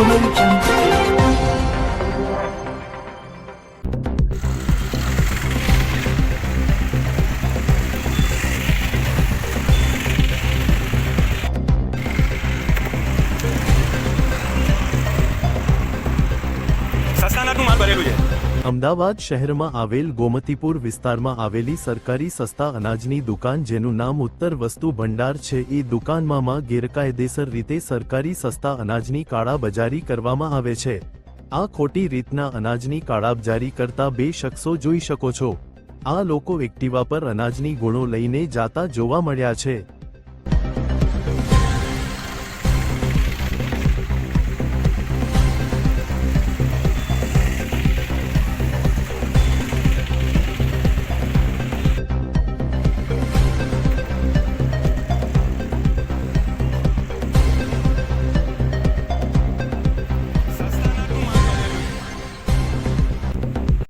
Sasana tu mal pare tujhe. Ahmedabad શહેરમાં આવેલ ગોમતીપુર વિસ્તારમાં આવેલી સરકારી સસ્તા અનાજની દુકાન જેનું નામ ઉત્તર વસ્તુ ભંડાર છે. એ દુકાનમાં ગેરકાયદેસર રીતે સરકારી સસ્તા અનાજની કાળાબજારી કરવામાં આવે છે. આ ખોટી રીતના અનાજની કાળાબજારી કરતા બે શખ્સો જોઈ શકો છો. આ લોકો એક્ટિવા પર અનાજની ગુણો લઈને જાતા જોવા મળ્યા છે.